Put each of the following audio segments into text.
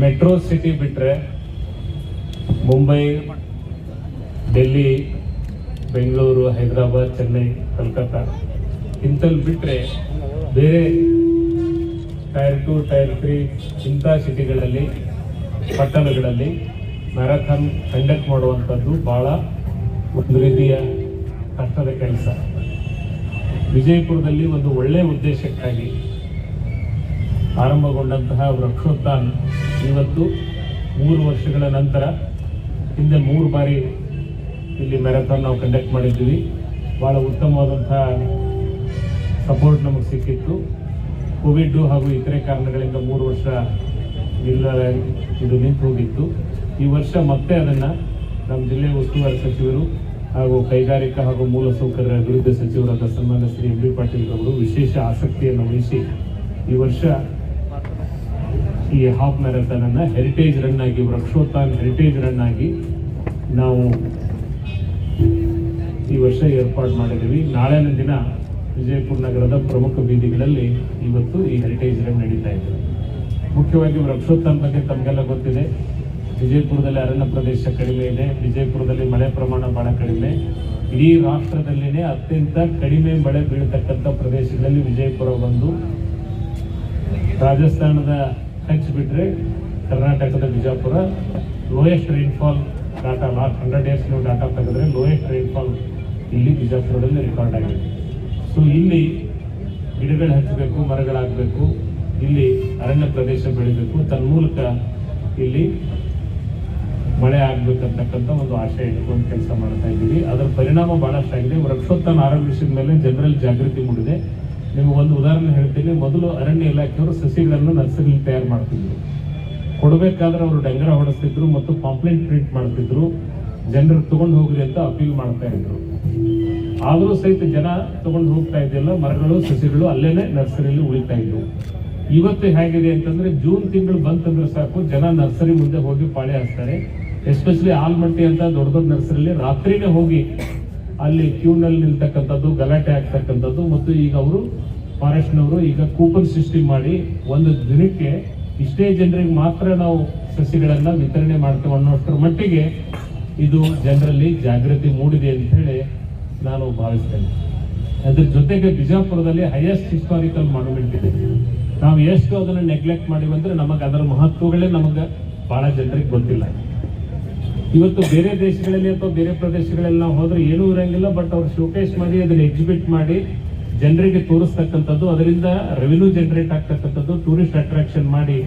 Metro city ಬಿಟ್ಟರೆ ಮುಂಬೈ, ಡೆಲ್ಲಿ, ಬೆಂಗಳೂರು, ಹೈದರಾಬಾದ್, ಚೆನ್ನೈ, ಕಲ್ಕತ್ತಾ. ಇಂಥಲ್ಲಿ ಬಿಟ್ಟರೆ ಬೇರೆ ಟೈರ್ ಟು, ಟೈರ್ ತ್ರೀ ಇಂಥ ಸಿಟಿಗಳಲ್ಲಿ, ಪಟ್ಟಣಗಳಲ್ಲಿ ಮ್ಯಾರಥಾನ್ ಕಂಡಕ್ಟ್ ಮಾಡುವಂಥದ್ದು ಭಾಳ ಒಂದು ರೀತಿಯ ಕಷ್ಟದ ಕೆಲಸ. ವಿಜಯಪುರದಲ್ಲಿ ಒಂದು ಒಳ್ಳೆಯ ಉದ್ದೇಶಕ್ಕಾಗಿ ಆರಂಭಗೊಂಡಂತಹ ವೃಕ್ಷೋತ್ಥಾನ್ ಇವತ್ತು ಮೂರು ವರ್ಷಗಳ ನಂತರ ಹಿಂದೆ ಮೂರು ಬಾರಿ ಇಲ್ಲಿ ಮ್ಯಾರಥಾನ್ ನಾವು ಕಂಡಕ್ಟ್ ಮಾಡಿದ್ದೀವಿ ಭಾಳ ಉತ್ತಮವಾದಂತಹ ಸಪೋರ್ಟ್ ನಮಗೆ ಸಿಕ್ಕಿತ್ತು. ಕೋವಿಡ್ ಹಾಗೂ ಇತರೆ ಕಾರಣಗಳಿಂದ ಮೂರು ವರ್ಷ ಇಲ್ಲ ಇದು ನಿಂತು ಹೋಗಿತ್ತು. ಈ ವರ್ಷ ಮತ್ತೆ ಅದನ್ನು ನಮ್ಮ ಜಿಲ್ಲೆಯ ಉಸ್ತುವಾರಿ ಸಚಿವರು ಹಾಗೂ ಕೈಗಾರಿಕಾ ಹಾಗೂ ಮೂಲಸೌಕರ್ಯ ಅಭಿವೃದ್ಧಿ ಸಚಿವರಾದ ಸನ್ಮಾನ್ಯ ಶ್ರೀ ಎಂ ಬಿ ಪಾಟೀಲ್ ಅವರು ವಿಶೇಷ ಆಸಕ್ತಿಯನ್ನು ವಹಿಸಿ ಈ ವರ್ಷ ಈ ಹಾಫ್ ಮ್ಯಾರಥಾನ್ ಅನ್ನ ಹೆರಿಟೇಜ್ ರನ್ ಆಗಿ, ವೃಕ್ಷೋತ್ಥಾನ್ ಹೆರಿಟೇಜ್ ರನ್ ಆಗಿ ನಾವು ಈ ವರ್ಷ ಏರ್ಪಾಡು ಮಾಡಿದ್ದೀವಿ. ನಾಳಿನ ದಿನ ವಿಜಯಪುರ ನಗರದ ಪ್ರಮುಖ ಬೀದಿಗಳಲ್ಲಿ ಇವತ್ತು ಈ ಹೆರಿಟೇಜ್ ರನ್ ನಡೀತಾ ಇದೆ. ಮುಖ್ಯವಾಗಿ ವೃಕ್ಷೋತ್ಥಾನ ಬಗ್ಗೆ ತಮಗೆಲ್ಲ ಗೊತ್ತಿದೆ. ವಿಜಯಪುರದಲ್ಲಿ ಅರಣ್ಯ ಪ್ರದೇಶ ಕಡಿಮೆ ಇದೆ. ವಿಜಯಪುರದಲ್ಲಿ ಮಳೆ ಪ್ರಮಾಣ ಬಹಳ ಕಡಿಮೆ. ಇಡೀ ರಾಷ್ಟ್ರದಲ್ಲಿನೇ ಅತ್ಯಂತ ಕಡಿಮೆ ಮಳೆ ಬೀಳತಕ್ಕಂಥ ಪ್ರದೇಶಗಳಲ್ಲಿ ವಿಜಯಪುರ ಬಂದು ರಾಜಸ್ಥಾನದ ಕಚ್ ಬಿಟ್ರೆ ಕರ್ನಾಟಕದ Bijapur lowest rainfall data last hundred days ನೀವು ಡಾಟಾ ತೆಗೆದ್ರೆ ಲೋಯೆಸ್ಟ್ ರೈನ್ಫಾಲ್ ಇಲ್ಲಿ ಬಿಜಾಪುರದಲ್ಲಿ ರೆಕಾರ್ಡ್ ಆಗಿದೆ. ಸೊ ಇಲ್ಲಿ ಗಿಡಗಳು ಹಚ್ಚಬೇಕು ಮರಗಳಾಗಬೇಕು, ಇಲ್ಲಿ ಅರಣ್ಯ ಪ್ರದೇಶ ಬೆಳಿಬೇಕು ತನ್ಮೂಲಕ ಇಲ್ಲಿ ಮಳೆ ಆಗ್ಬೇಕಂತಕ್ಕಂಥ ಒಂದು ಆಶಯ ಇಟ್ಕೊಂಡು ಕೆಲಸ ಮಾಡ್ತಾ ಇದ್ದೀವಿ. ಅದರ ಪರಿಣಾಮ ಬಹಳಷ್ಟಾಗಿದೆ. ವೃಕ್ಷೋತ್ಥಾನ ಆರಂಭಿಸಿದ ಮೇಲೆ ಜನರಲ್ಲಿ ಜಾಗೃತಿ ಮೂಡಿದೆ. ನಿಮಗೆ ಒಂದು ಉದಾಹರಣೆ ಹೇಳ್ತೀನಿ. ಮೊದಲು ಅರಣ್ಯ ಇಲಾಖೆಯವರು ಸಸಿಗಳನ್ನು ನರ್ಸರಿ ತಯಾರು ಮಾಡ್ತಿದ್ರು. ಕೊಡಬೇಕಾದ್ರೆ ಅವರು ಡಂಗರ ಹೊಡೆಸ್ತಿದ್ರು ಮತ್ತು ಪಾಂಪ್ಲೆಂಟ್ ಪ್ರಿಂಟ್ ಮಾಡ್ತಿದ್ರು. ಜನರು ತಗೊಂಡು ಹೋಗ್ರಿ ಅಂತ ಅಪೀಲ್ ಮಾಡ್ತಾ ಇದ್ರು. ಆದರೂ ಸಹಿತ ಜನ ತಗೊಂಡು ಹೋಗ್ತಾ ಇದ್ದಿಲ್ಲ ಮರಗಳು, ಸಸಿಗಳು ಅಲ್ಲೇನೆ ನರ್ಸರಿಯಲ್ಲಿ ಉಳಿತಾ ಇದ್ರು ಇವತ್ತು ಹೇಗಿದೆ ಅಂತಂದ್ರೆ ಜೂನ್ ತಿಂಗಳು ಬಂತಂದ್ರೆ ಸಾಕು, ಜನ ನರ್ಸರಿ ಮುಂದೆ ಹೋಗಿ ಪಾಳೆ ಹಾಕ್ತಾರೆ. ಎಸ್ಪೆಷಲಿ ಆಲ್ಮಟ್ಟಿ ಅಂತ ದೊಡ್ಡ ದೊಡ್ಡ ನರ್ಸರಿಯಲ್ಲಿ ರಾತ್ರಿನೇ ಹೋಗಿ ಅಲ್ಲಿ ಕ್ಯೂನಲ್ಲಿ ನಿಲ್ತಕ್ಕಂಥದ್ದು, ಗಲಾಟೆ ಆಗ್ತಕ್ಕಂಥದ್ದು ಮತ್ತು ಈಗ ಅವರು ಫಾರೆಸ್ಟ್ನವರು ಈಗ ಕೂಪನ್ ಸಿಸ್ಟಮ್ ಮಾಡಿ ಒಂದು ದಿನಕ್ಕೆ ಇಷ್ಟೇ ಜನರಿಗೆ ಮಾತ್ರ ನಾವು ಸಸಿಗಳನ್ನು ವಿತರಣೆ ಮಾಡ್ತೇವೆ ಅನ್ನೋಷ್ಟರ ಮಟ್ಟಿಗೆ ಇದು ಜನರಲ್ಲಿ ಜಾಗೃತಿ ಮೂಡಿದೆ ಅಂತ ಹೇಳಿ ನಾನು ಭಾವಿಸ್ತೇನೆ. ಅದ್ರ ಜೊತೆಗೆ ಬಿಜಾಪುರದಲ್ಲಿ ಹೈಯೆಸ್ಟ್ ಹಿಸ್ಟಾರಿಕಲ್ ಮಾನ್ಯುಮೆಂಟ್ ಇದೆ. ನಾವು ಎಷ್ಟು ಅದನ್ನು ನೆಗ್ಲೆಕ್ಟ್ ಮಾಡಿವಂದ್ರೆ ನಮಗೆ ಅದರ ಮಹತ್ವಗಳೇ ನಮಗೆ ಬಹಳ ಜನರಿಗೆ ಗೊತ್ತಿಲ್ಲ. ಇವತ್ತು ಬೇರೆ ದೇಶಗಳಲ್ಲಿ ಅಥವಾ ಬೇರೆ ಪ್ರದೇಶಗಳೆಲ್ಲ ಹೋದ್ರೆ ಏನೂ ಇರಂಗಿಲ್ಲ ಬಟ್ ಅವ್ರು ಶೋಕೇಶ್ ಮಾಡಿ ಅದನ್ನ ಎಕ್ಸಿಬಿಟ್ ಮಾಡಿ ಜನರಿಗೆ ತೋರಿಸ್ತಕ್ಕಂಥದ್ದು. ಅದರಿಂದ ರೆವಿನ್ಯೂ ಜನರೇಟ್ ಆಗ್ತಕ್ಕಂಥದ್ದು. ಟೂರಿಸ್ಟ್ ಅಟ್ರಾಕ್ಷನ್ ಮಾಡಿ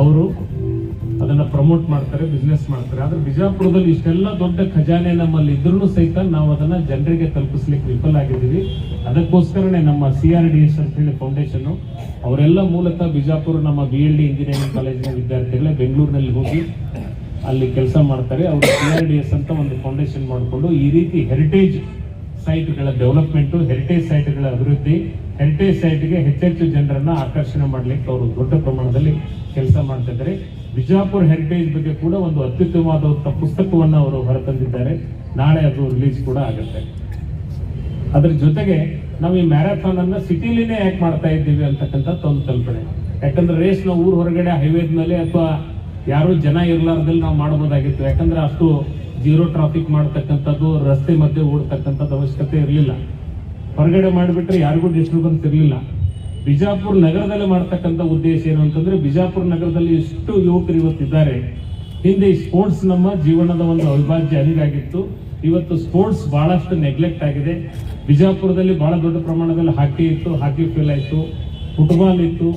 ಅವರು ಅದನ್ನ ಪ್ರಮೋಟ್ ಮಾಡ್ತಾರೆ ಬಿಸ್ನೆಸ್ ಮಾಡ್ತಾರೆ. ಆದ್ರೆ ಬಿಜಾಪುರದಲ್ಲಿ ಇಷ್ಟೆಲ್ಲ ದೊಡ್ಡ ಖಜಾನೆ ನಮ್ಮಲ್ಲಿ ಇದ್ರೂ ಸಹಿತ ನಾವು ಅದನ್ನ ಜನರಿಗೆ ತಲುಪಿಸ್ಲಿಕ್ಕೆ ವಿಫಲ ಆಗಿದ್ದೀವಿ. ಅದಕ್ಕೋಸ್ಕರನೇ ನಮ್ಮ ಸಿ ಆರ್ ಡಿ ಎಸ್ ಅಂತ ಹೇಳಿ ಫೌಂಡೇಶನ್ ಅವರೆಲ್ಲ ಮೂಲತಃ ಬಿಜಾಪುರ ನಮ್ಮ ಬಿ ಎಲ್ ಡಿ ಇಂಜಿನಿಯರಿಂಗ್ ಕಾಲೇಜಿನ ವಿದ್ಯಾರ್ಥಿಗಳೇ ಬೆಂಗಳೂರಿನಲ್ಲಿ ಹೋಗಿ ಅಲ್ಲಿ ಕೆಲಸ ಮಾಡ್ತಾರೆ. ಅವರು ಸಿ ಡಿ ಎಸ್ ಅಂತ ಒಂದು ಫೌಂಡೇಶನ್ ಮಾಡಿಕೊಂಡು ಈ ರೀತಿ ಹೆರಿಟೇಜ್ ಸೈಟ್ಗಳ ಡೆವಲಪ್ಮೆಂಟು ಹೆರಿಟೇಜ್ ಸೈಟ್ಗಳ ಅಭಿವೃದ್ಧಿ ಹೆರಿಟೇಜ್ ಸೈಟ್ಗೆ ಹೆಚ್ಚೆಚ್ಚು ಜನರನ್ನು ಆಕರ್ಷಣೆ ಮಾಡಲಿಕ್ಕೆ ಅವರು ದೊಡ್ಡ ಪ್ರಮಾಣದಲ್ಲಿ ಕೆಲಸ ಮಾಡ್ತಿದ್ದಾರೆ ಬಿಜಾಪುರ್ ಹೆರಿಟೇಜ್ ಬಗ್ಗೆ ಕೂಡ ಒಂದು ಅತ್ಯುತ್ತಮವಾದ ಪುಸ್ತಕವನ್ನು ಅವರು ಹೊರತಂದಿದ್ದಾರೆ. ನಾಳೆ ಅದು ರಿಲೀಸ್ ಕೂಡ ಆಗುತ್ತೆ. ಅದ್ರ ಜೊತೆಗೆ ನಾವು ಈ ಮ್ಯಾರಥಾನ್ ಅನ್ನ ಸಿಟಿಲಿನೇ ಯಾಕೆ ಮಾಡ್ತಾ ಇದ್ದೀವಿ ಅಂತಕ್ಕಂಥ ಒಂದು ಕಲ್ಪನೆ. ಯಾಕಂದ್ರೆ ರೇಸ್ ನಾವು ಊರ್ ಹೊರಗಡೆ ಹೈವೇದ ಮೇಲೆ ಅಥವಾ ಯಾರು ಜನ ಇರ್ಲಾರ್ದಲ್ಲಿ ನಾವು ಮಾಡಬಹುದಾಗಿತ್ತು ಯಾಕಂದ್ರೆ ಅಷ್ಟು ಜೀರೋ ಟ್ರಾಫಿಕ್ ಮಾಡ್ತಕ್ಕಂಥದ್ದು, ರಸ್ತೆ ಮಧ್ಯೆ ಓಡ್ತಕ್ಕಂಥದ್ದು ಅವಶ್ಯಕತೆ ಇರಲಿಲ್ಲ. ಹೊರಗಡೆ ಮಾಡಿಬಿಟ್ರೆ ಯಾರಿಗೂ ಡಿಸ್ಟರ್ಬೆನ್ಸ್ ಇರಲಿಲ್ಲ. ಬಿಜಾಪುರ ನಗರದಲ್ಲಿ ಮಾಡ್ತಕ್ಕಂಥ ಉದ್ದೇಶ ಏನು ಅಂತಂದ್ರೆ, ಬಿಜಾಪುರ ನಗರದಲ್ಲಿ ಎಷ್ಟು ಯುವಕರು ಇವತ್ತಿದ್ದಾರೆ. ಹಿಂದೆ ಸ್ಪೋರ್ಟ್ಸ್ ನಮ್ಮ ಜೀವನದ ಒಂದು ಅವಿಭಾಜ್ಯ ಅನಿಗಾಗಿತ್ತು ಇವತ್ತು ಸ್ಪೋರ್ಟ್ಸ್ ಬಹಳಷ್ಟು ನೆಗ್ಲೆಕ್ಟ್ ಆಗಿದೆ. ಬಿಜಾಪುರದಲ್ಲಿ ಬಹಳ ದೊಡ್ಡ ಪ್ರಮಾಣದಲ್ಲಿ ಹಾಕಿ ಇತ್ತು, ಹಾಕಿ ಫೇಲ್ ಆಯಿತು. ಫುಟ್ಬಾಲ್ ಇತ್ತು.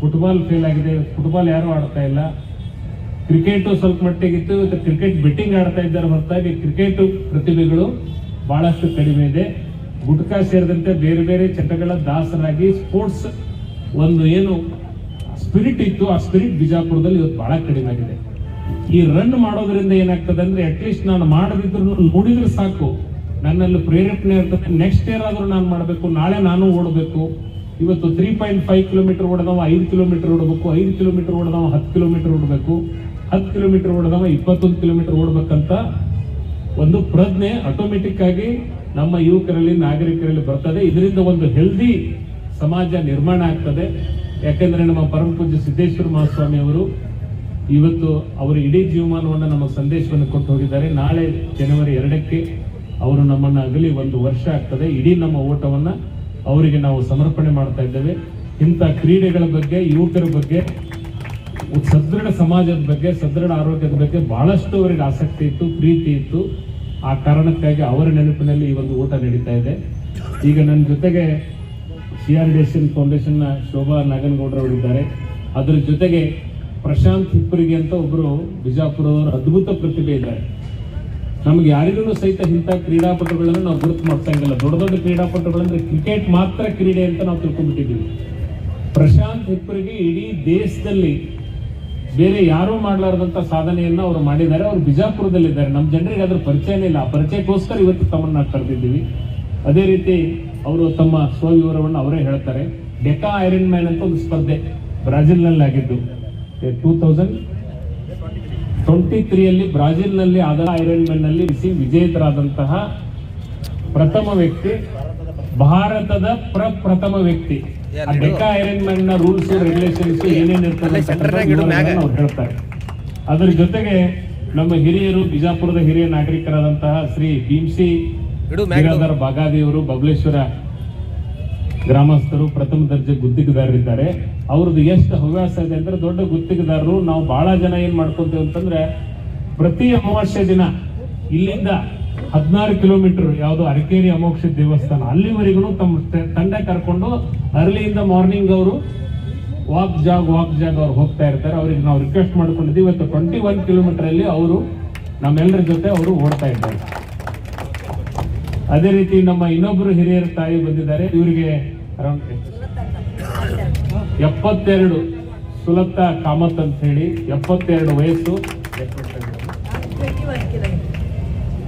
ಫುಟ್ಬಾಲ್ ಫೇಲ್ ಆಗಿದೆ. ಫುಟ್ಬಾಲ್ ಯಾರು ಆಡ್ತಾ ಇಲ್ಲ. ಕ್ರಿಕೆಟ್ ಸ್ವಲ್ಪ ಮಟ್ಟಿಗಿತ್ತು ಇವತ್ತು ಕ್ರಿಕೆಟ್ ಬೆಟ್ಟಿಂಗ್ ಆಡ್ತಾ ಇದ್ದಾರೆ ಹೊರತಾಗಿ. ಕ್ರಿಕೆಟ್ ಪ್ರತಿಭೆಗಳು ಬಹಳಷ್ಟು ಕಡಿಮೆ ಇದೆ. ಗುಟ್ಕಾ ಸೇರಿದಂತೆ ಬೇರೆ ಬೇರೆ ಚಟಗಳ ದಾಸರಾಗಿ ಸ್ಪೋರ್ಟ್ಸ್ ಒಂದು ಏನು ಸ್ಪಿರಿಟ್ ಇತ್ತು. ಆ ಸ್ಪಿರಿಟ್ ಬಿಜಾಪುರದಲ್ಲಿ ಇವತ್ತು ಬಹಳ ಕಡಿಮೆ ಆಗಿದೆ. ಈ ರನ್ ಮಾಡೋದ್ರಿಂದ ಏನಾಗ್ತದೆ ಅಂದ್ರೆ ಅಟ್ಲೀಸ್ಟ್ ನಾನು ಮಾಡದಿದ್ರು ನೋಡಿದ್ರೆ ಸಾಕು. ನನ್ನಲ್ಲಿ ಪ್ರೇರೇಪಣೆ ಇರ್ತದೆ. ನೆಕ್ಸ್ಟ್ ಇಯರ್ ಆದ್ರೂ ನಾನು ಮಾಡಬೇಕು. ನಾಳೆ ನಾನು ಓಡಬೇಕು. ಇವತ್ತು ತ್ರೀ ಪಾಯಿಂಟ್ ಫೈವ್ ಕಿಲೋಮೀಟರ್ ಓಡದವ, ಐದು ಕಿಲೋಮೀಟರ್ ಓಡಬೇಕು, ಐದು ಕಿಲೋಮೀಟರ್ ಓಡದವ, ಹತ್ತು ಕಿಲೋಮೀಟರ್ ಓಡಬೇಕು. ಹತ್ತು ಕಿಲೋಮೀಟರ್ ಓಡದವ ಇಪ್ಪತ್ತೊಂದು ಕಿಲೋಮೀಟರ್ ಓಡ್ಬೇಕಂತ ಒಂದು ಪ್ರಜ್ಞೆ ಆಟೋಮೆಟಿಕ್ ಆಗಿ ನಮ್ಮ ಯುವಕರಲ್ಲಿ, ನಾಗರಿಕರಲ್ಲಿ ಬರ್ತದೆ. ಇದರಿಂದ ಒಂದು ಹೆಲ್ದಿ ಸಮಾಜ ನಿರ್ಮಾಣ ಆಗ್ತದೆ. ಯಾಕೆಂದ್ರೆ ನಮ್ಮ ಪರಮ ಪೂಜ್ಯ ಸಿದ್ದೇಶ್ವರ ಮಹಾಸ್ವಾಮಿ ಅವರು ಇವತ್ತು ಅವರ ಇಡೀ ಜೀವಮಾನವನ್ನು ನಮ್ಮ ಸಂದೇಶವನ್ನು ಕೊಟ್ಟು ಹೋಗಿದ್ದಾರೆ. ನಾಳೆ ಜನವರಿ ಎರಡಕ್ಕೆ ಅವರು ನಮ್ಮನ್ನ ಅಗಲಿ ಒಂದು ವರ್ಷ ಆಗ್ತದೆ. ಇಡೀ ನಮ್ಮ ಓಟವನ್ನು ಅವರಿಗೆ ನಾವು ಸಮರ್ಪಣೆ ಮಾಡ್ತಾ ಇದ್ದೇವೆ. ಇಂಥ ಕ್ರೀಡೆಗಳ ಬಗ್ಗೆ, ಯುವಕರ ಬಗ್ಗೆ ಸದೃಢ ಸಮಾಜದ ಬಗ್ಗೆ, ಸದೃಢ ಆರೋಗ್ಯದ ಬಗ್ಗೆ ಬಹಳಷ್ಟು ಅವರಿಗೆ ಆಸಕ್ತಿ ಇತ್ತು, ಪ್ರೀತಿ ಇತ್ತು. ಆ ಕಾರಣಕ್ಕಾಗಿ ಅವರ ನೆನಪಿನಲ್ಲಿ ಈ ಒಂದು ಊಟ ನಡೀತಾ ಇದೆ. ಈಗ ನನ್ನ ಜೊತೆಗೆ C R D S N ಫೌಂಡೇಶನ್ನ Shobha ನಾಗನಗೌಡರವರು ಇದ್ದಾರೆ. ಅದರ ಜೊತೆಗೆ ಪ್ರಶಾಂತ್ ಹಿಪ್ಪರಿಗೆ ಅಂತ ಒಬ್ಬರು ಬಿಜಾಪುರದವರು ಅದ್ಭುತ ಪ್ರತಿಭೆ ಇದ್ದಾರೆ. ನಮ್ಗೆ ಯಾರಿಗೂ ಸಹಿತ ಇಂಥ ಕ್ರೀಡಾಪಟುಗಳನ್ನು ನಾವು ಗುರುತು ಮಾಡ್ಸಂಗಿಲ್ಲ ದೊಡ್ಡ ದೊಡ್ಡ ಕ್ರೀಡಾಪಟುಗಳಂದ್ರೆ ಕ್ರಿಕೆಟ್ ಮಾತ್ರ ಕ್ರೀಡೆ ಅಂತ ನಾವು ತಿಳ್ಕೊಂಡ್ಬಿಟ್ಟಿದ್ದೀವಿ. ಪ್ರಶಾಂತ್ ಹಿಪ್ಪರಿಗೆ ಇಡೀ ದೇಶದಲ್ಲಿ ಬೇರೆ ಯಾರೂ ಮಾಡಲಾರದಂತ ಸಾಧನೆಯನ್ನ ಅವರು ಮಾಡಿದ್ದಾರೆ. ಅವರು ಬಿಜಾಪುರದಲ್ಲಿದ್ದಾರೆ. ನಮ್ಮ ಜನರಿಗೆ ಅದ್ರ ಪರಿಚಯನೇ ಇಲ್ಲ. ಆ ಪರಿಚಯಕ್ಕೋಸ್ಕರ ಇವತ್ತು ತಮ್ಮನ್ನ ಕರೆದಿದ್ದೀವಿ. ಅದೇ ರೀತಿ ಅವರು ತಮ್ಮ ಸ್ವವಿವರವನ್ನು ಅವರೇ ಹೇಳ್ತಾರೆ. ಡೆಕಾ ಐರನ್ ಮ್ಯಾನ್ ಅಂತ ಒಂದು ಸ್ಪರ್ಧೆ ಬ್ರಾಜಿಲ್ನಲ್ಲಿ ಆಗಿದ್ದು. ಟೂ ತೌಸಂಡ್ ಟ್ವೆಂಟಿ ತ್ರೀಯಲ್ಲಿ ಬ್ರಾಜಿಲ್ನಲ್ಲಿ ಆದ ಐರನ್ ಮ್ಯಾನ್ನಲ್ಲಿ ಬಿಸಿ ವಿಜೇತರಾದಂತಹ ಪ್ರಥಮ ವ್ಯಕ್ತಿ ಭಾರತದ ಪ್ರಪ್ರಥಮ ವ್ಯಕ್ತಿ. ಡೆಕ್ಕಾ ಐರನ್ ಮ್ಯಾನ್ನ ರೂಲ್ಸ್ ರೆಗ್ಯುಲೇಷನ್ಸ್ ಏನೇನು ಇರ್ತದೆ ಅಂತಕ್ಕಂಥ ಅವ್ರು ಹೇಳ್ತಾರೆ. ಅದರ ಜೊತೆಗೆ ನಮ್ಮ ಹಿರಿಯರು ಬಿಜಾಪುರದ ಹಿರಿಯ ನಾಗರಿಕರಾದಂತಹ ಶ್ರೀ ಭೀಮ್ಸಿ ಬಿರಾದರ್ ಬಾಗಾದಿಯವರು ಬಬಲೇಶ್ವರ ಗ್ರಾಮಸ್ಥರು ಪ್ರಥಮ ದರ್ಜೆ ಗುತ್ತಿಗೆದಾರರಿದ್ದಾರೆ. ಅವ್ರದ್ದು ಎಷ್ಟು ಹವ್ಯಾಸ ಇದೆ ಅಂದ್ರೆ ದೊಡ್ಡ ಗುತ್ತಿಗೆದಾರರು ನಾವು ಬಹಳ ಜನ ಏನ್ ಮಾಡ್ಕೊಂತೇವೆ ಅಂತಂದ್ರೆ ಪ್ರತಿ ಅಮಾವಾಸ್ಯ ದಿನ ಇಲ್ಲಿಂದ ಹದಿನಾರು ಕಿಲೋಮೀಟರ್ ಯಾವುದು ಅರಕೇರಿ ಅಮೋಕ್ಷ ದೇವಸ್ಥಾನ. ಅಲ್ಲಿವರೆಗೂ ತಮ್ಮ ತಂಡೆ ಕರ್ಕೊಂಡು ಅರ್ಲಿಯಿಂದ ಮಾರ್ನಿಂಗ್ ಅವರು ವಾಕ್ ಜಾಗ್ ವಾಕ್ ಜಾಗ್ ಅವ್ರು ಹೋಗ್ತಾ ಇರ್ತಾರೆ. ಅವ್ರಿಗೆ ನಾವು ರಿಕ್ವೆಸ್ಟ್ ಮಾಡ್ಕೊಂಡಿದ್ದೀವಿ. ಇವತ್ತು ಟ್ವೆಂಟಿ ಒನ್ ಕಿಲೋಮೀಟರ್ ಅಲ್ಲಿ ಅವರು ನಮ್ಮೆಲ್ಲರ ಜೊತೆ ಅವರು ಓಡ್ತಾ ಇದ್ದಾರೆ. ಅದೇ ರೀತಿ ನಮ್ಮ ಇನ್ನೊಬ್ಬರು ಹಿರಿಯರ ತಾಯಿ ಬಂದಿದ್ದಾರೆ. ಇವರಿಗೆ ಅರೌಂಡ್ ಎಪ್ಪತ್ತೆರಡು ಸುಲತ್ತ ಕಾಮತ್ ಅಂತ ಹೇಳಿ, ಎಪ್ಪತ್ತೆರಡು ವಯಸ್ಸು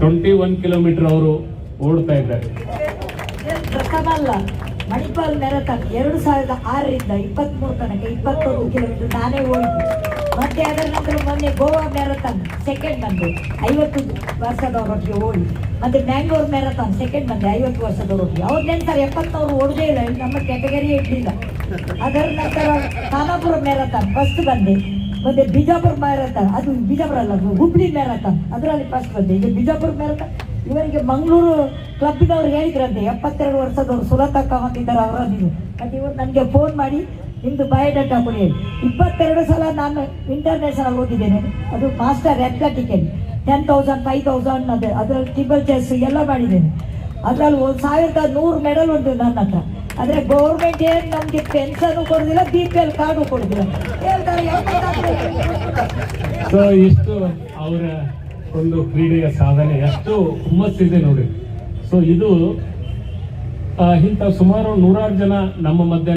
ಟ್ವೆಂಟಿ ಒನ್ ಕಿಲೋಮೀಟರ್ ಅವರು ಓಡ್ತಾ ಇದ್ದಾರೆ. ಮಣಿಪಾಲ್ ಮ್ಯಾರಥಾನ್ ಎರಡು ಸಾವಿರದ ಆರರಿಂದ ಇಪ್ಪತ್ಮೂರು ತನಕ ಇಪ್ಪತ್ತೊಂದು ಕಿಲೋಮೀಟರ್ ನಾನೇ ಓಡಿದ್ದು. ಮತ್ತೆ ಅದರ ನಂತರ ಮೊನ್ನೆ ಗೋವಾ ಮ್ಯಾರಥಾನ್ ಸೆಕೆಂಡ್ ಬಂದು. ಐವತ್ತು ವರ್ಷದವರೊಟ್ಟಿಗೆ ಓಡಿ. ಮತ್ತೆ ಮ್ಯಾಂಗ್ಳೂರ್ ಮ್ಯಾರಥಾನ್ ಸೆಕೆಂಡ್ ಬಂದೆ, ಐವತ್ತು ವರ್ಷದವರೊಟ್ಟಿಗೆ. ಅವ್ರ ನಂತರ ಎಪ್ಪತ್ತವರು ಓಡದೇ ಇಲ್ಲ ನಮ್ಮ ಕ್ಯಾಟಗರಿಯೇ ಇರಲಿಲ್ಲ. ಅದರ ನಂತರ ಖಾನಾಪುರ ಮ್ಯಾರಥಾನ್ ಫಸ್ಟ್ ಬಂದೆ. ಮತ್ತೆ ಬಿಜಾಪುರ ಮ್ಯಾರಥಾನ್ ಅದು ಬಿಜಾಪುರ ಅಲ್ಲ ಹುಬ್ಳಿ ಮ್ಯಾರಥಾನ್ ಅದರಲ್ಲಿ ಫಸ್ಟ್ ಬಂದೆ. ಈಗ ಬಿಜಾಪುರ ಮ್ಯಾರಥಾನ್ ಇವರಿಗೆ ಮಂಗಳೂರು ಕ್ಲಬ್ಬಿನವ್ರು ಹೇಳಿದ್ರಂತೆ, ಎಪ್ಪತ್ತೆರಡು ವರ್ಷದವ್ರು ಸುಲತಕ್ಕ ಹೊಂದಿದ್ದಾರೆ ಅವರ ನೀವು ಮತ್ತೆ ಇವರು ನನಗೆ ಫೋನ್ ಮಾಡಿ, ನಿಮ್ದು ಬಯೋಡಾಟಾ ಕೊಡಿ. ಇಪ್ಪತ್ತೆರಡು ಸಲ ನಾನು ಇಂಟರ್ನ್ಯಾಷನಲ್ ಹೋಗಿದ್ದೇನೆ ಅದು ಮಾಸ್ಟರ್ ಅಥ್ಲೆಟಿಕಲ್ಲಿ ಟೆನ್ ತೌಸಂಡ್ ಫೈವ್ ತೌಸಂಡ್ ಅದೇ ಅದರಲ್ಲಿ ಟಿಬಲ್ ಚೆಸ್ ಎಲ್ಲ ಮಾಡಿದ್ದೇನೆ. ಅದರಲ್ಲಿ ಒಂದು ಸಾವಿರದ ನೂರು ಮೆಡಲ್ ಉಂಟು ನನ್ನ ಹತ್ರ. ಆದರೆ ಗೌರ್ಮೆಂಟ್ ಏನು ನಮಗೆ ಪೆನ್ಷನ್ ಕೊಡೋದಿಲ್ಲ ಬಿ ಪಿ ಎಲ್ ಕಾರ್ಡು ಕೊಡೋದಿಲ್ಲ. ಸೊ ಇಷ್ಟು ಅವರ ಒಂದು ಕ್ರೀಡೆಯ ಸಾಧನೆ. ಎಷ್ಟು ಹುಮ್ಮಸ್ಸಿದೆ ನೋಡಿ. ಸೊ ಇದು ಇಂಥ ಸುಮಾರು ನೂರಾರು ಜನ ನಮ್ಮ ಮಧ್ಯೆ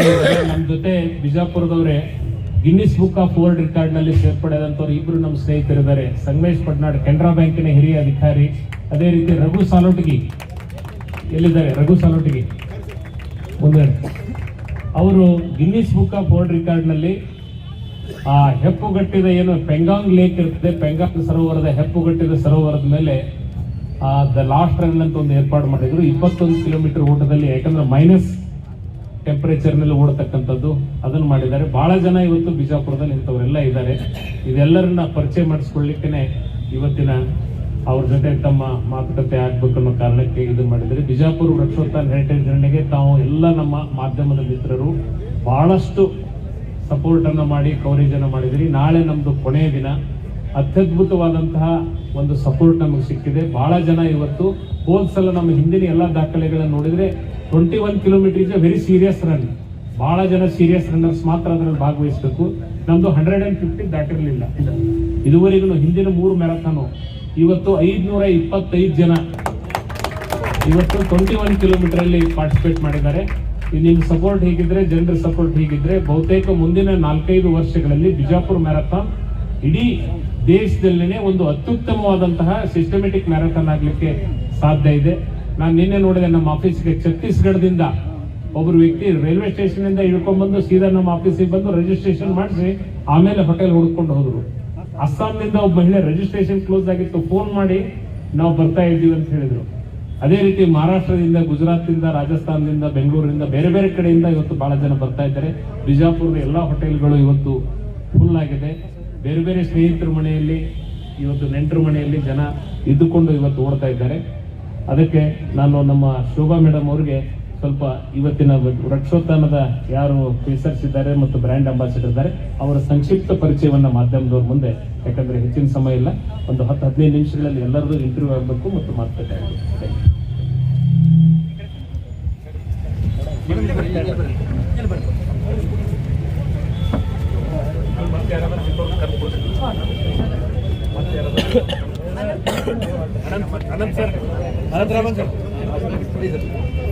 ನಮ್ಮ ಜೊತೆ ಬಿಜಾಪುರದವರೇ ಗಿನ್ನಿಸ್ ಬುಕ್ ಆಫ್ ವರ್ಲ್ಡ್ ರೆಕಾರ್ಡ್ನಲ್ಲಿ ಸೇರ್ಪಡೆಯಾದಂಥವ್ರು ಇಬ್ರು ನಮ್ಮ ಸ್ನೇಹಿತರಿದ್ದಾರೆ. ಸಂಗಮೇಶ್ ಪಟ್ನಾಡ್, ಕೆನರಾ ಬ್ಯಾಂಕಿನ ಹಿರಿಯ ಅಧಿಕಾರಿ. ಅದೇ ರೀತಿ ರಘು ಸಾಲೋಟಗಿ ಎಲ್ಲಿದ್ದಾರೆ? ರಘು ಸಾಲೋಟಗಿ. ಮುಂದೆ ಅವರು ಗಿನ್ನಿಸ್ ಬುಕ್ ಆಫ್ ವರ್ಲ್ಡ್ ರೆಕಾರ್ಡ್ನಲ್ಲಿ ಆ ಹೆಪ್ಪುಗಟ್ಟಿದ ಏನು ಪೆಂಗಾಂಗ್ ಲೇಕ್ ಇರ್ತದೆ, ಪೆಂಗಾಂಗ್ ಸರೋವರದ ಹೆಪ್ಪುಗಟ್ಟಿದ ಸರೋವರದ ಮೇಲೆ, ಆ, ದ ಲಾಸ್ಟ್ ರನ್ ಅಂತ ಒಂದು ಏರ್ಪಾಡು ಮಾಡಿದ್ರು. ಇಪ್ಪತ್ತೊಂದು ಕಿಲೋಮೀಟರ್ ಓಟದಲ್ಲಿ ಯಾಕಂದ್ರೆ ಮೈನಸ್ ಟೆಂಪರೇಚರ್ನಲ್ಲಿ ಓಡತಕ್ಕಂಥದ್ದು, ಅದನ್ನು ಮಾಡಿದ್ದಾರೆ. ಬಹಳ ಜನ ಇವತ್ತು ಬಿಜಾಪುರದಲ್ಲಿ ಇಂಥವರೆಲ್ಲ ಇದ್ದಾರೆ. ಇದೆಲ್ಲರನ್ನ ಪರಿಚಯ ಮಾಡಿಸ್ಕೊಳ್ಳಿಕ್ಕೆ ಇವತ್ತಿನ ಅವ್ರ ಜೊತೆ ತಮ್ಮ ಮಾತುಕತೆ ಆಗ್ಬೇಕು ಅನ್ನೋ ಕಾರಣಕ್ಕೆ ಇದು ಮಾಡಿದರೆ ಬಿಜಾಪುರ ವೃಕ್ಷೋತ್ಥಾನ ಹೆರಿಟೇಜ್ ಜರ್ನಿಗೆ ತಾವು ಎಲ್ಲ ನಮ್ಮ ಮಾಧ್ಯಮದ ಮಿತ್ರರು ಬಹಳಷ್ಟು ಸಪೋರ್ಟ್ ಅನ್ನ ಮಾಡಿ ಕವರೇಜನ್ನು ಮಾಡಿದಿರಿ. ನಾಳೆ ನಮ್ಮದು ಕೊನೆಯ ದಿನ. ಅತ್ಯದ್ಭುತವಾದಂತಹ ಒಂದು ಸಪೋರ್ಟ್ ನಮಗೆ ಸಿಕ್ಕಿದೆ. ಬಹಳ ಜನ ಇವತ್ತು ಹೋಲ್ಸಲ ನಮ್ಮ ಹಿಂದಿನ ಎಲ್ಲ ದಾಖಲೆಗಳನ್ನು ನೋಡಿದ್ರೆ twenty one kilometre is very serious run ಬಹಳ ಜನ ಸೀರಿಯಸ್ ರನ್ನರ್ಸ್ ಮಾತ್ರ ಅದರಲ್ಲಿ ಭಾಗವಹಿಸಬೇಕು. ನಮ್ಮದು ಹಂಡ್ರೆಡ್ ಆ್ಯಂಡ್ ಫಿಫ್ಟಿ ದಾಟಿರಲಿಲ್ಲ ಇದುವರೆಗೂ ಹಿಂದಿನ ಮೂರು ಮ್ಯಾರಥಾನು ಇವತ್ತು ಐದ್ನೂರ ಇಪ್ಪತ್ತೈದು ಜನ. ಇವತ್ತು ಟ್ವೆಂಟಿ ಒನ್ ಕಿಲೋಮೀಟರ್ ಅಲ್ಲಿ ಪಾರ್ಟಿಸಿಪೇಟ್ ಮಾಡಿದ್ದಾರೆ. ನಿಮ್ ಸಪೋರ್ಟ್ ಹೀಗಿದ್ರೆ, ಜನರ ಸಪೋರ್ಟ್ ಹೀಗಿದ್ರೆ, ಬಹುತೇಕ ಮುಂದಿನ ನಾಲ್ಕೈದು ವರ್ಷಗಳಲ್ಲಿ ಬಿಜಾಪುರ್ ಮ್ಯಾರಥಾನ್ ಇಡೀ ದೇಶದಲ್ಲೇನೆ ಒಂದು ಅತ್ಯುತ್ತಮವಾದಂತಹ ಸಿಸ್ಟಮೆಟಿಕ್ ಮ್ಯಾರಥಾನ್ ಆಗ್ಲಿಕ್ಕೆ ಸಾಧ್ಯ ಇದೆ. ನಾನು ನಿನ್ನೆ ನೋಡಿದೆ, ನಮ್ಮ ಆಫೀಸ್ಗೆ ಛತ್ತೀಸ್ಗಢದಿಂದ ಒಬ್ಬರು ವ್ಯಕ್ತಿ ರೈಲ್ವೆ ಸ್ಟೇಷನ್ ಇಂದ ಇಳ್ಕೊಂಡ್ಬಂದು ಸೀದಾ ನಮ್ಮ ಆಫೀಸಿಗೆ ಬಂದು ರಿಜಿಸ್ಟ್ರೇಷನ್ ಮಾಡಿಸಿ, ಆಮೇಲೆ ಹೋಟೆಲ್ ಹುಡ್ಕೊಂಡು ಹೋದ್ರು. ಅಸ್ಸಾಂನಿಂದ ಒಬ್ಬ ಮಹಿಳೆ ರಿಜಿಸ್ಟ್ರೇಷನ್ ಕ್ಲೋಸ್ ಆಗಿತ್ತು. ಫೋನ್ ಮಾಡಿ, ನಾವು ಬರ್ತಾ ಇದ್ದೀವಿ ಅಂತ ಹೇಳಿದ್ರು. ಅದೇ ರೀತಿ ಮಹಾರಾಷ್ಟ್ರದಿಂದ ಗುಜರಾತ್ನಿಂದ ರಾಜಸ್ಥಾನದಿಂದ ಬೆಂಗಳೂರಿನಿಂದ ಬೇರೆ ಬೇರೆ ಕಡೆಯಿಂದ ಇವತ್ತು ಬಹಳ ಜನ ಬರ್ತಾ ಇದ್ದಾರೆ. ಬಿಜಾಪುರದ ಎಲ್ಲ ಹೋಟೆಲ್ಗಳು ಇವತ್ತು ಫುಲ್ ಆಗಿದೆ. ಬೇರೆ ಬೇರೆ ಸ್ನೇಹಿತರ ಮನೆಯಲ್ಲಿ, ಇವತ್ತು ನೆಂಟರ ಮನೆಯಲ್ಲಿ ಜನ ಇದ್ದುಕೊಂಡು ಇವತ್ತು ಓಡ್ತಾ ಇದ್ದಾರೆ. ಅದಕ್ಕೆ ನಾನು ನಮ್ಮ ಶೋಭಾ ಮೇಡಮ್ ಅವ್ರಿಗೆ ಸ್ವಲ್ಪ ಇವತ್ತಿನ ವೃಕ್ಷೋತ್ಥಾನದ ಯಾರು ಫೇಸರ್ಸ್ ಇದ್ದಾರೆ ಮತ್ತು ಬ್ರ್ಯಾಂಡ್ ಅಂಬಾಸಿಡರ್ ಇದ್ದಾರೆ ಅವರ ಸಂಕ್ಷಿಪ್ತ ಪರಿಚಯವನ್ನು ಮಾಧ್ಯಮದವ್ರ ಮುಂದೆ ಯಾಕಂದ್ರೆ ಹೆಚ್ಚಿನ ಸಮಯ ಇಲ್ಲ ಒಂದು ಹತ್ತು ಹದಿನೈದು ನಿಮಿಷಗಳಲ್ಲಿ ಎಲ್ಲರದು ಇಂಟರ್ವ್ಯೂ ಆಗಬೇಕು ಮತ್ತು ಮಾತುಕತೆ ಆಗಬೇಕು ಬದ್ರಿ